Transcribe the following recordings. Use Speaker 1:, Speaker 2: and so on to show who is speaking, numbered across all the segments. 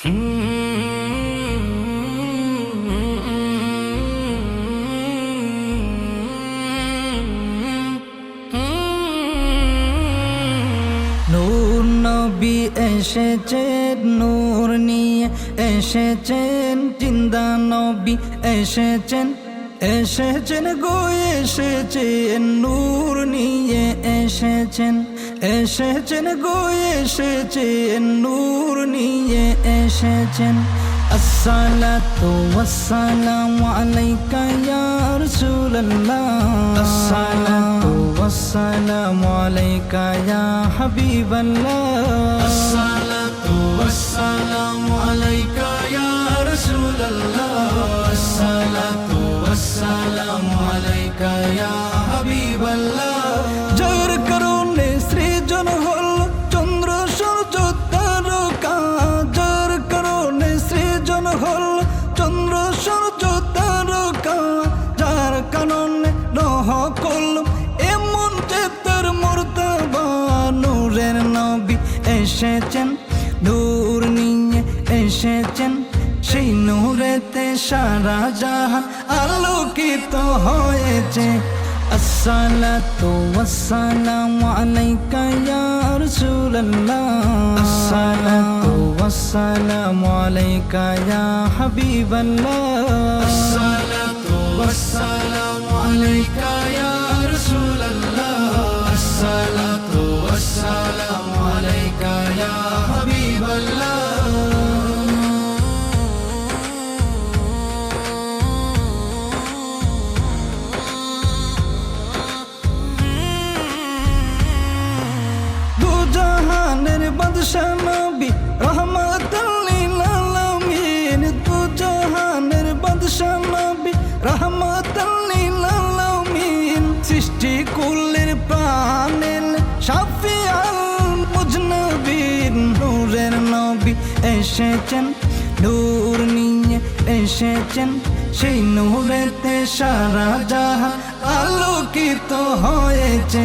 Speaker 1: নূর নবী এসেছেন নূর নিয়ে এসেছেন, জিন্দা নবী এসেছেন এসেছেন গো, এসেছেন, নূর নিয়ে এসেছেন। এসেছেন গো এসেছেন নূর নিয়ে এসেছেন। আসসালাতু ওয়াসসালামু আলাইকা ইয়া রাসূলুল্লাহ। আসসালাতু ওয়াসসালামু আলাইকা ইয়া হাবিবাল্লাহ। আসসালাতু ওয়াসসালামু আলাইকা ইয়া রাসূলুল্লাহ। এসেছেন নূর নিয়ে এসেছেন সেই নূরেতে সারা জাহান আলোকিত হয়েছে আসসালাতু ওয়াসসালামু আলাইকা আলাইকা ইয়া দুজাহানের বাদশা নবী রহমাতুল লিল আলামিন দুজাহানের বাদশা নবী রহমাতুল আলামিন সৃষ্টি কুলের প্রাণের শাফিয়াল মুজনবীর নূরের নবী এসেছেন, নূর নিয়ে এসেছেন, সেই নূরেতে সারা জাহান আলোকিত হয়েছে।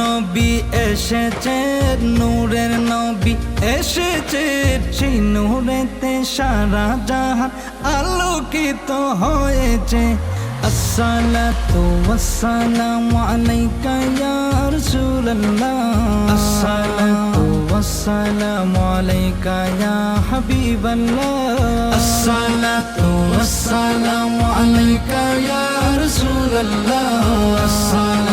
Speaker 1: নবী এসেছে, নূরের নবী এসেছে, সেই নূরেতে সারা জাহান আলোকিত হয়েছে। আসসালাতু ওয়াসসালামু আলাইকা ইয়া রাসূলুল্লাহ। আসসালাতু ওয়াসসালামু আলাইকা ইয়া হাবিবাল্লাহ। আসসালাতু ওয়াসসালামু আলাইকা ইয়া রাসূলুল্লাহ। আসসালাতু